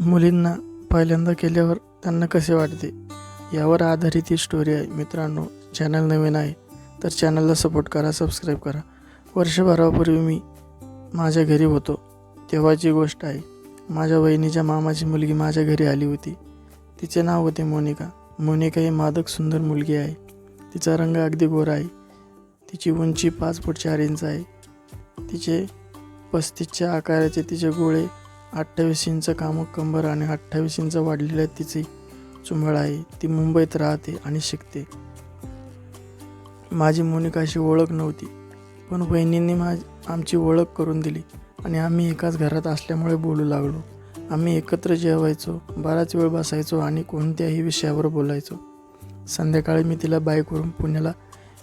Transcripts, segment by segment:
मुलींना पहिल्यांदा केल्यावर त्यांना कसे वाटते? यावर आधारित ही स्टोरी आहे. मित्रांनो चॅनल नवीन आहे तर चॅनलला सपोर्ट करा सबस्क्राईब करा. वर्षभरापूर्वी मी माझ्या घरी होतो. तेव्हाची गोष्ट आहे माझ्या वहिनीच्या मामाची मुलगी माझ्या घरी आली होती. तिचे नाव होते मोनिका. मोनिका ही मादक सुंदर मुलगी आहे. तिचा रंग अगदी गोरा आहे. तिची उंची पाच फूट चार इंच आहे. तिचे पस्तीसच्या आकाराचे तिचे गोळे अठ्ठावीस इंच कामक कंबर आणि अठ्ठावीस इंच वाढलेल्या तिची चुंबळ आहे. ती मुंबईत राहते आणि शिकते. माझी मोनिकाशी ओळख नव्हती पण बहिणींनी माझ आमची ओळख करून दिली आणि आम्ही एकाच घरात असल्यामुळे बोलू लागलो. आम्ही एकत्र जेवायचो बराच वेळ बसायचो आणि कोणत्याही विषयावर बोलायचो. संध्याकाळी मी तिला बाईकवरून पुण्याला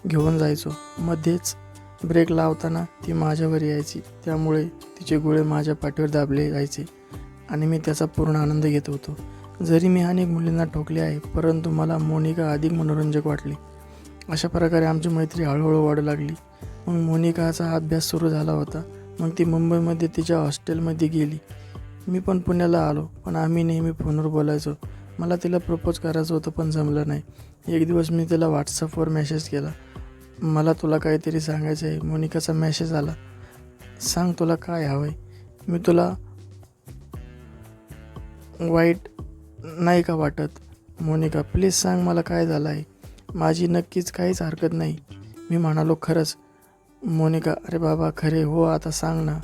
घेऊन जायचो. मध्येच ब्रेक लावताना ती माझ्यावर यायची. त्यामुळे तिचे गोळे माझ्या पाठीवर दाबले जायचे आणि मी त्याचा पूर्ण आनंद घेत होतो. जरी मी अनेक मुलींना ठोकले आहे परंतु मला मोनिका अधिक मनोरंजक वाटली. अशा प्रकारे आमची मैत्री हळूहळू वाढू लागली. मग मोनिकाचा अभ्यास सुरू झाला होता. मग ती मुंबईमध्ये तिच्या हॉस्टेलमध्ये गेली. मी पण पुण्याला आलो पण आम्ही नेहमी फोनवर बोलायचो. मला तिला प्रपोज करायचं होतं पण जमलं नाही. एक दिवस मी तिला व्हॉट्सअपवर मेसेज केला. मला तुला काहीतरी सांगायचं आहे मोनिकाचा मेसेज आला. सांग तुला काय हवं आहे मी तुला वाईट नाही का वाटत? मोनिका प्लीज सांग मला काय झालं आहे माझी नक्कीच काहीच हरकत नाही. मी म्हणालो खरंच. मोनिका अरे बाबा खरे. हो आता सांग ना.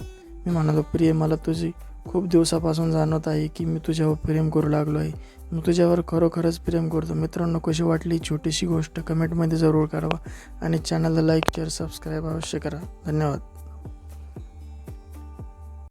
मी म्हणालो प्रिय मला तुझी खूप दिवसापासून जाणवत आहे की मी तुझ्यावर प्रेम करू लागलो आहे. मी तुझ्यावर खरोखरच प्रेम करतो. मित्रांनो कशी वाटली छोटीशी गोष्ट? कमेंटमध्ये जरूर करावा आणि चॅनलला लाईक शेअर सबस्क्राईब अवश्य करा. धन्यवाद.